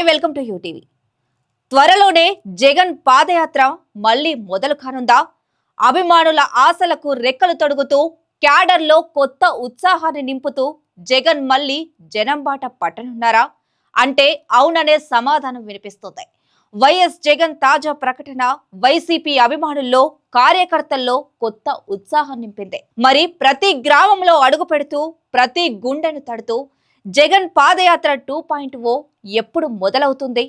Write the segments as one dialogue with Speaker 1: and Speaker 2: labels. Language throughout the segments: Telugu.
Speaker 1: Hi welcome to UTV. త్వరలోనే జగన్ పాదయాత్ర మళ్ళీ మొదలు కానుందా అభిమానుల ఆశలకు రెక్కలు తొడుగుతూ క్యాడర్లో కొత్త ఉత్సాహాన్ని నింపుతూ జగన్ మళ్ళీ జనం బాట పట్టనున్నారా? అంటే అవుననే సమాధానం వినిపిస్తుంది. వైఎస్ జగన్ తాజా ప్రకటన వైసీపీ అభిమానుల్లో కార్యకర్తల్లో కొత్త ఉత్సాహం నింపింది. మరి ప్రతి గ్రామంలో అడుగు పెడుతూ ప్రతి గుండెను తడుతూ Jagan padayatra two point O ఎప్పుడు మొదలవుతుంది?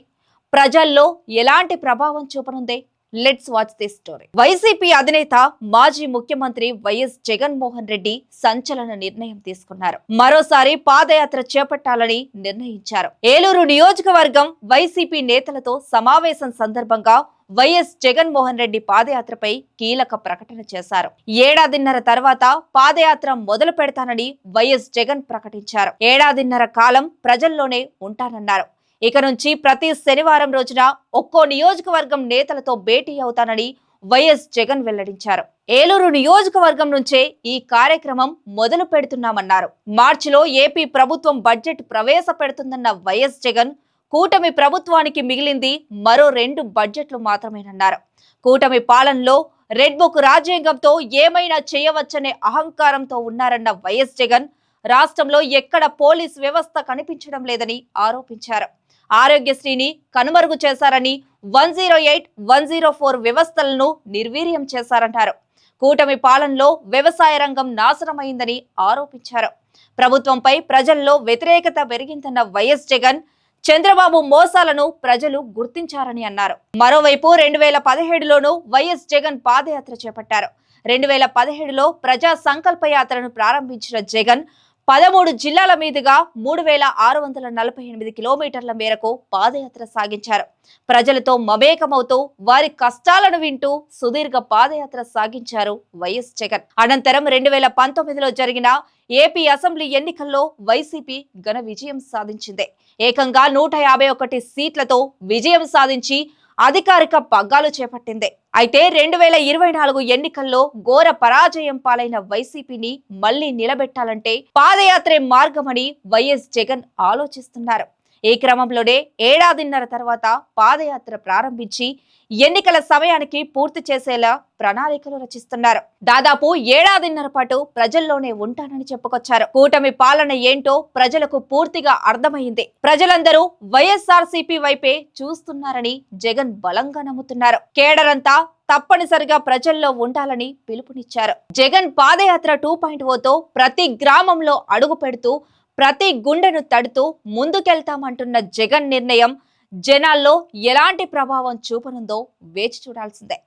Speaker 1: ప్రజల్లో ఎలాంటి ప్రభావం చూపనుంది? Let's watch this story YCP అధినేత మాజీ ముఖ్యమంత్రి వైఎస్ జగన్మోహన్ రెడ్డి సంచలన నిర్ణయం తీసుకున్నారు. మరోసారి పాదయాత్ర చేపట్టాలని నిర్ణయించారు. ఏలూరు నియోజకవర్గం వైసీపీ నేతలతో సమావేశం సందర్భంగా వైఎస్ జగన్మోహన్ రెడ్డి పాదయాత్రపై కీలక ప్రకటన చేశారు. ఏడాదిన్నర తర్వాత పాదయాత్ర మొదలు పెడతానని వైఎస్ జగన్ ప్రకటించారు. ఏడాదిన్నర కాలం ప్రజల్లోనే ఉంటానన్నారు. ఇక నుంచి ప్రతి శనివారం రోజున ఒక్కో నియోజకవర్గం నేతలతో భేటీ అవుతానని వైఎస్ జగన్ వెల్లడించారు. ఏలూరు నియోజకవర్గం నుంచే ఈ కార్యక్రమం మొదలు పెడుతున్నామన్నారు. మార్చిలో ఏపీ ప్రభుత్వం బడ్జెట్ ప్రవేశపెడుతుందన్న వైఎస్ జగన్ కూటమి ప్రభుత్వానికి మిగిలింది మరో రెండు బడ్జెట్లు మాత్రమేనన్నారు. కూటమి పాలనలో రెడ్ బుక్ రాజ్యాంగంతో ఏమైనా చేయవచ్చనే అహంకారంతో ఉన్నారన్న వైఎస్ జగన్ రాష్ట్రంలో ఎక్కడ పోలీస్ వ్యవస్థ కనిపించడం లేదని ఆరోపించారు. ఆరోగ్యశ్రీని కనుమరుగు చేశారని one zero eight one zero four వ్యవస్థలను నిర్వీర్యం చేశారంటారు. కూటమి పాలనలో వ్యవసాయ రంగం నాశనమైందని ఆరోపించారు. ప్రభుత్వంపై ప్రజల్లో వ్యతిరేకత పెరిగిందన్న వైఎస్ జగన్ చంద్రబాబు మోసాలను ప్రజలు గుర్తించారని అన్నారు. మరోవైపు రెండు వేల పదిహేడులోనూ వైఎస్ జగన్ పాదయాత్ర చేపట్టారు. రెండు వేల పదిహేడులో ప్రజా సంకల్ప యాత్రను ప్రారంభించిన జగన్ పదమూడు జిల్లాల మీదుగా మూడు వేల ఆరు వందల నలభై ఎనిమిది కిలోమీటర్ల మేరకు పాదయాత్ర సాగించారు. ప్రజలతో మమేకమవుతూ వారి కష్టాలను వింటూ సుదీర్ఘ పాదయాత్ర సాగించారు వైఎస్ జగన్. అనంతరం రెండు వేల పంతొమ్మిదిలో జరిగిన ఏపీ అసెంబ్లీ ఎన్నికల్లో వైసీపీ ఘన విజయం సాధించింది. ఏకంగా నూట యాభై ఒకటి సీట్లతో విజయం సాధించి అధికారిక పగ్గాలు చేపట్టింది. అయితే రెండు వేల ఇరవై నాలుగు ఎన్నికల్లో ఘోర పరాజయం పాలైన వైసీపీని మళ్ళీ నిలబెట్టాలంటే పాదయాత్రే మార్గమని వైఎస్ జగన్ ఆలోచిస్తున్నారు. ఈ క్రమంలోనే ఏడాదిన్నర తర్వాత పాదయాత్ర ప్రారంభించి ఎన్నికల సమయానికి పూర్తి చేసేలా ప్రణాళికలు రచిస్తున్నారు. దాదాపు ఏడాదిన్నర పాటు ప్రజల్లోనే ఉంటానని చెప్పుకొచ్చారు. కూటమి పాలన ఏంటో ప్రజలకు పూర్తిగా అర్థమైంది. ప్రజలందరూ వైఎస్ఆర్ వైపే చూస్తున్నారని జగన్ బలంగా నమ్ముతున్నారు. కేడరంతా తప్పనిసరిగా ప్రజల్లో ఉండాలని పిలుపునిచ్చారు. జగన్ పాదయాత్ర టూ పాయింట్ ఓతో ప్రతి గ్రామంలో అడుగు పెడుతూ ప్రతి గుండెను తడుతూ ముందుకెళ్తామంటున్న జగన్ నిర్ణయం జనాల్లో ఎలాంటి ప్రభావం చూపనుందో వేచి చూడాల్సిందే.